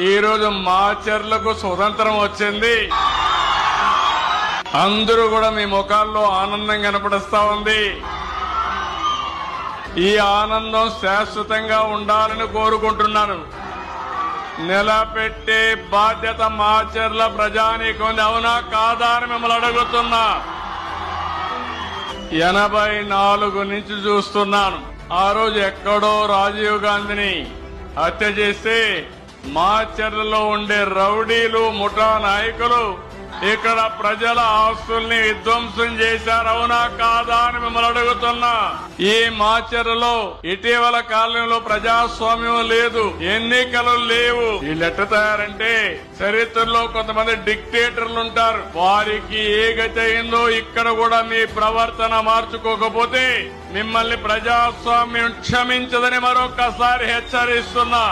ఈ రోజు మాచర్లకు స్వతంత్రం వచ్చింది. అందరూ కూడా మీ ముఖాల్లో ఆనందం కనపడిస్తా ఉంది. ఈ ఆనందం శాశ్వతంగా ఉండాలని కోరుకుంటున్నాను. నిలబెట్టే బాధ్యత మాచర్ల ప్రజానీకం అవునా కాదా అని మిమ్మల్ని అడుగుతున్నా. ఎనభై నాలుగు నుంచి చూస్తున్నాను. ఆ రోజు ఎక్కడో రాజీవ్ గాంధీని హత్య చేస్తే మాచర్లలో ఉండే రౌడీలు ముఠా నాయకులు ఇక్కడ ప్రజల ఆస్తుల్ని విధ్వంసం చేశారు. అవునా కాదా అని మిమ్మల్ని అడుగుతున్నా. ఈ మాచర్లో ఇటీవల కాలంలో ప్రజాస్వామ్యం లేదు ఎన్నికలు లేవు. వీళ్ళు ఎట్ట తయారంటే చరిత్రలో కొంతమంది డిక్టేటర్లు ఉంటారు. వారికి ఏ గతి అయిందో ఇక్కడ కూడా మీ ప్రవర్తన మార్చుకోకపోతే మిమ్మల్ని ప్రజాస్వామ్యం క్షమించదని మరొకసారి హెచ్చరిస్తున్నా.